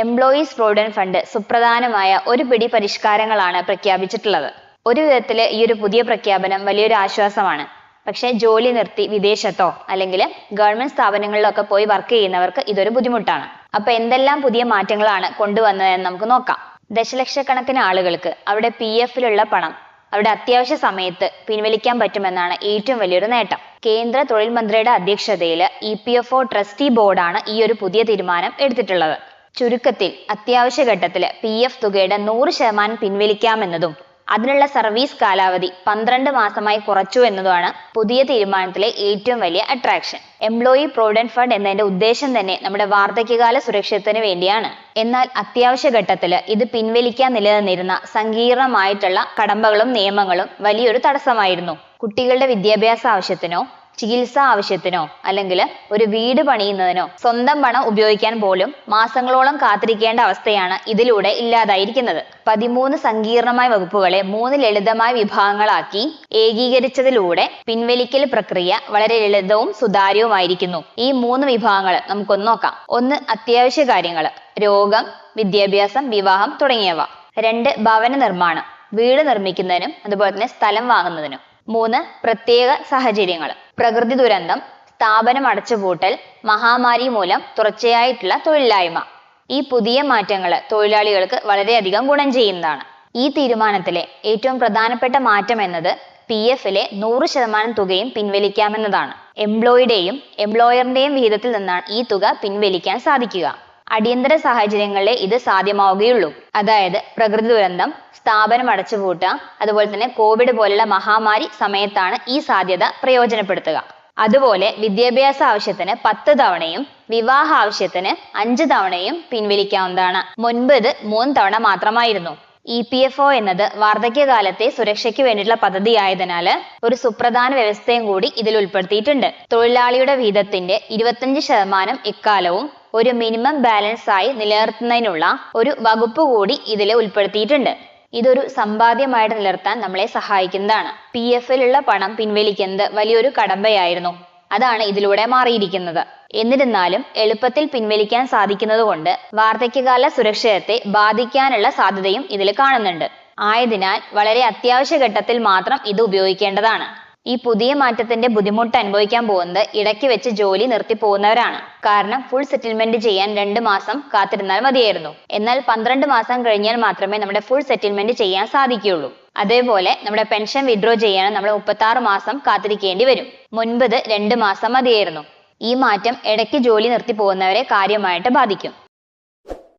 Employees provident fund സുപ്രധാനമായ ഒരു പിടി പരിഷ്കാരങ്ങളാണ് പ്രഖ്യാപിച്ചിട്ടുള്ളത്. ഒരു വിധത്തിൽ ഈ ഒരു പുതിയ പ്രഖ്യാപനം വലിയൊരു ആശ്വാസമാണ്. പക്ഷെ ജോലി നിർത്തി വിദേശത്തോ അല്ലെങ്കിൽ ഗവൺമെന്റ് സ്ഥാപനങ്ങളിലൊക്കെ പോയി വർക്ക് ചെയ്യുന്നവർക്ക് ഇതൊരു ബുദ്ധിമുട്ടാണ്. അപ്പൊ എന്തെല്ലാം പുതിയ മാറ്റങ്ങളാണ് കൊണ്ടുവന്നതെന്ന് നമുക്ക് നോക്കാം. ദശലക്ഷക്കണക്കിന് ആളുകൾക്ക് അവിടെ പി എഫിലുള്ള പണം അവിടെ അത്യാവശ്യ സമയത്ത് പിൻവലിക്കാൻ പറ്റുമെന്നാണ് ഏറ്റവും വലിയൊരു നേട്ടം. കേന്ദ്ര തൊഴിൽ മന്ത്രിയുടെ അധ്യക്ഷതയിൽ E P F O trustee ബോർഡാണ് ഈ ഒരു പുതിയ തീരുമാനം എടുത്തിട്ടുള്ളത്. ചുരുക്കത്തിൽ അത്യാവശ്യ ഘട്ടത്തിൽ പി എഫ് തുകയുടെ നൂറ് ശതമാനം പിൻവലിക്കാമെന്നതും അതിനുള്ള സർവീസ് കാലാവധി പന്ത്രണ്ട് മാസമായി കുറച്ചു എന്നതുമാണ് പുതിയ തീരുമാനത്തിലെ ഏറ്റവും വലിയ അട്രാക്ഷൻ എംപ്ലോയി പ്രൊവിഡന്റ് ഫണ്ട് എന്നതിന്റെ ഉദ്ദേശം തന്നെ നമ്മുടെ വാർദ്ധക്യകാല സുരക്ഷിതത്തിന് വേണ്ടിയാണ്. എന്നാൽ അത്യാവശ്യ ഘട്ടത്തിൽ ഇത് പിൻവലിക്കാൻ നിലനിന്നിരുന്ന സങ്കീർണമായിട്ടുള്ള കടമ്പകളും നിയമങ്ങളും വലിയൊരു തടസ്സമായിരുന്നു. കുട്ടികളുടെ വിദ്യാഭ്യാസ ആവശ്യത്തിനോ ചികിത്സാ ആവശ്യത്തിനോ അല്ലെങ്കിൽ ഒരു വീട് പണിയുന്നതിനോ സ്വന്തം പണം ഉപയോഗിക്കാൻ പോലും മാസങ്ങളോളം കാത്തിരിക്കേണ്ട അവസ്ഥയാണ് ഇതിലൂടെ ഇല്ലാതായിരിക്കുന്നത്. പതിമൂന്ന് സങ്കീർണമായ വകുപ്പുകളെ മൂന്ന് ലളിതമായ വിഭാഗങ്ങളാക്കി ഏകീകരിച്ചതിലൂടെ പിൻവലിക്കൽ പ്രക്രിയ വളരെ ലളിതവും സുതാര്യവുമായിരിക്കുന്നു. ഈ മൂന്ന് വിഭാഗങ്ങൾ നമുക്കൊന്ന് നോക്കാം. ഒന്ന് അത്യാവശ്യ കാര്യങ്ങൾ രോഗം വിദ്യാഭ്യാസം വിവാഹം തുടങ്ങിയവ. രണ്ട് ഭവന നിർമ്മാണം വീട് നിർമ്മിക്കുന്നതിനും അതുപോലെ തന്നെ സ്ഥലം വാങ്ങുന്നതിനും. മൂന്ന് പ്രത്യേക സാഹചര്യങ്ങൾ. പ്രകൃതി ദുരന്തം സ്ഥാപനം അടച്ചുപൂട്ടൽ മഹാമാരി മൂലം തുടർച്ചയായിട്ടുള്ള തൊഴിലില്ലായ്മ. ഈ പുതിയ മാറ്റങ്ങൾ തൊഴിലാളികൾക്ക് വളരെയധികം ഗുണം ചെയ്യുന്നതാണ്. ഈ തീരുമാനത്തിലെ ഏറ്റവും പ്രധാനപ്പെട്ട മാറ്റം എന്നത് പി എഫിലെ നൂറ് ശതമാനം തുകയും പിൻവലിക്കാമെന്നതാണ്. എംപ്ലോയിയുടെയും എംപ്ലോയറിന്റെയും വിഹിതത്തിൽ നിന്നാണ് ഈ തുക പിൻവലിക്കാൻ സാധിക്കുക. അടിയന്തര സാഹചര്യങ്ങളിലെ ഇത് സാധ്യമാവുകയുള്ളൂ. അതായത് പ്രകൃതി ദുരന്തം സ്ഥാപനം അടച്ചുപൂട്ടുക അതുപോലെ തന്നെ കോവിഡ് പോലുള്ള മഹാമാരി സമയത്താണ് ഈ സാധ്യത പ്രയോജനപ്പെടുത്തുക. അതുപോലെ വിദ്യാഭ്യാസ ആവശ്യത്തിന് പത്ത് തവണയും വിവാഹ ആവശ്യത്തിന് അഞ്ച് തവണയും പിൻവലിക്കാവുന്നതാണ്. മുൻപ് ഇത് മൂന്ന് തവണ മാത്രമായിരുന്നു. ഇ പി എഫ് ഒ എന്നത് വാർദ്ധക്യകാലത്തെ സുരക്ഷയ്ക്ക് വേണ്ടിയിട്ടുള്ള പദ്ധതിയായതിനാൽ ഒരു സുപ്രധാന വ്യവസ്ഥയും കൂടി ഇതിൽ ഉൾപ്പെടുത്തിയിട്ടുണ്ട്. തൊഴിലാളിയുടെ വീതത്തിന്റെ ഇരുപത്തഞ്ച് ശതമാനം ഇക്കാലവും ഒരു മിനിമം ബാലൻസ് ആയി നിലനിർത്തുന്നതിനുള്ള ഒരു വകുപ്പ് കൂടി ഇതിൽ ഉൾപ്പെടുത്തിയിട്ടുണ്ട്. ഇതൊരു സമ്പാദ്യമായിട്ട് നിലനിർത്താൻ നമ്മളെ സഹായിക്കുന്നതാണ്. പി എഫിലുള്ള പണം പിൻവലിക്കുന്നത് വലിയൊരു കടമ്പയായിരുന്നു. അതാണ് ഇതിലൂടെ മാറിയിരിക്കുന്നത്. എന്നിരുന്നാലും എളുപ്പത്തിൽ പിൻവലിക്കാൻ സാധിക്കുന്നത് കൊണ്ട് വാർദ്ധക്യകാല സുരക്ഷിതത്തെ ബാധിക്കാനുള്ള സാധ്യതയും ഇതിൽ കാണുന്നുണ്ട്. ആയതിനാൽ വളരെ അത്യാവശ്യ ഘട്ടത്തിൽ മാത്രം ഇത് ഉപയോഗിക്കേണ്ടതാണ്. ഈ പുതിയ മാറ്റത്തിന്റെ ബുദ്ധിമുട്ട് അനുഭവിക്കാൻ പോകുന്നത് ഇടയ്ക്ക് വെച്ച് ജോലി നിർത്തി പോകുന്നവരാണ്. കാരണം ഫുൾ സെറ്റിൽമെന്റ് ചെയ്യാൻ രണ്ട് മാസം കാത്തിരുന്നാൽ മതിയായിരുന്നു. എന്നാൽ പന്ത്രണ്ട് മാസം കഴിഞ്ഞാൽ മാത്രമേ നമ്മുടെ ഫുൾ സെറ്റിൽമെന്റ് ചെയ്യാൻ സാധിക്കുകയുള്ളൂ. അതേപോലെ നമ്മുടെ പെൻഷൻ വിഡ്രോ ചെയ്യാൻ നമ്മൾ മുപ്പത്തി മാസം കാത്തിരിക്കേണ്ടി വരും. മുൻപത് രണ്ട് മാസം മതിയായിരുന്നു. ഈ മാറ്റം ഇടയ്ക്ക് ജോലി നിർത്തി പോകുന്നവരെ കാര്യമായിട്ട് ബാധിക്കും.